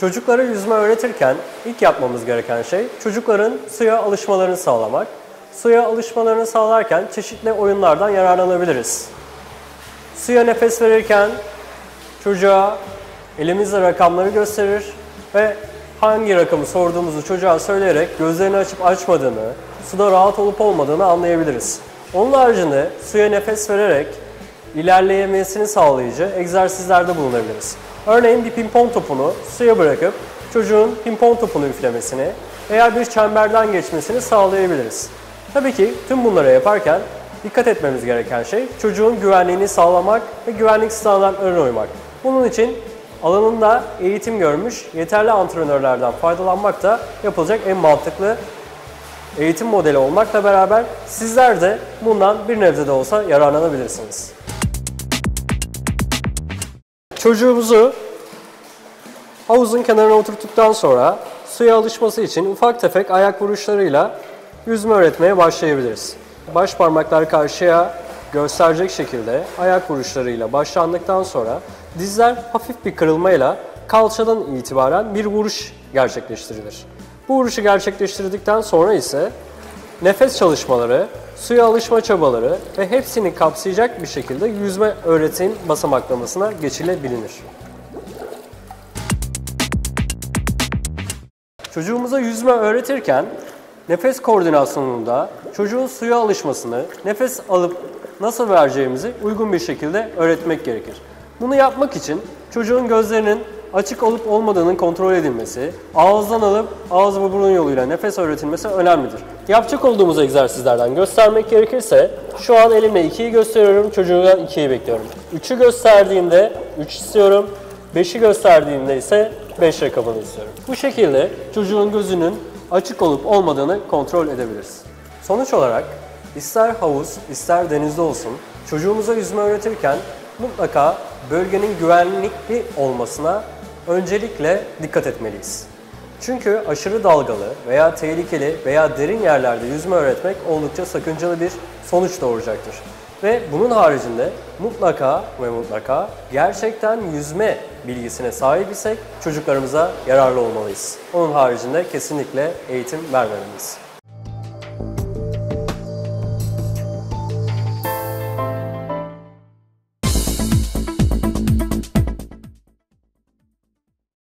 Çocuklara yüzme öğretirken ilk yapmamız gereken şey çocukların suya alışmalarını sağlamak. Suya alışmalarını sağlarken çeşitli oyunlardan yararlanabiliriz. Suya nefes verirken çocuğa elimizle rakamları gösterir ve hangi rakamı sorduğumuzu çocuğa söyleyerek gözlerini açıp açmadığını, suda rahat olup olmadığını anlayabiliriz. Onun haricinde suya nefes vererek ilerleyemesini sağlayıcı egzersizlerde bulunabiliriz. Örneğin bir pimpon topunu suya bırakıp çocuğun pimpon topunu üflemesini veya bir çemberden geçmesini sağlayabiliriz. Tabii ki tüm bunları yaparken dikkat etmemiz gereken şey çocuğun güvenliğini sağlamak ve güvenlik standartlarına uymak. Bunun için alanında eğitim görmüş yeterli antrenörlerden faydalanmak da yapılacak en mantıklı eğitim modeli olmakla beraber sizler de bundan bir nebze de olsa yararlanabilirsiniz. Çocuğumuzu havuzun kenarına oturttuktan sonra suya alışması için ufak tefek ayak vuruşlarıyla yüzme öğretmeye başlayabiliriz. Baş parmaklar karşıya gösterecek şekilde ayak vuruşlarıyla başlandıktan sonra dizler hafif bir kırılmayla kalçadan itibaren bir vuruş gerçekleştirilir. Bu vuruşu gerçekleştirdikten sonra ise nefes çalışmaları, suya alışma çabaları ve hepsini kapsayacak bir şekilde yüzme öğretim basamaklamasına geçilebilir. Çocuğumuza yüzme öğretirken nefes koordinasyonunda çocuğun suya alışmasını, nefes alıp nasıl vereceğimizi uygun bir şekilde öğretmek gerekir. Bunu yapmak için çocuğun gözlerinin açık olup olmadığının kontrol edilmesi, ağızdan alıp ağız ve burun yoluyla nefes öğretilmesi önemlidir. Yapacak olduğumuz egzersizlerden göstermek gerekirse şu an elimle 2'yi gösteriyorum, çocuğumdan 2'yi bekliyorum. 3'ü gösterdiğimde 3 istiyorum, 5'i gösterdiğimde ise 5 rakamını istiyorum. Bu şekilde çocuğun gözünün açık olup olmadığını kontrol edebiliriz. Sonuç olarak ister havuz ister denizde olsun çocuğumuza yüzme öğretirken mutlaka bölgenin güvenlikli olmasına öncelikle dikkat etmeliyiz. Çünkü aşırı dalgalı veya tehlikeli veya derin yerlerde yüzme öğretmek oldukça sakıncalı bir sonuç doğuracaktır. Ve bunun haricinde mutlaka ve mutlaka gerçekten yüzme bilgisine sahip isek çocuklarımıza yararlı olmalıyız. Onun haricinde kesinlikle eğitim vermemeliyiz.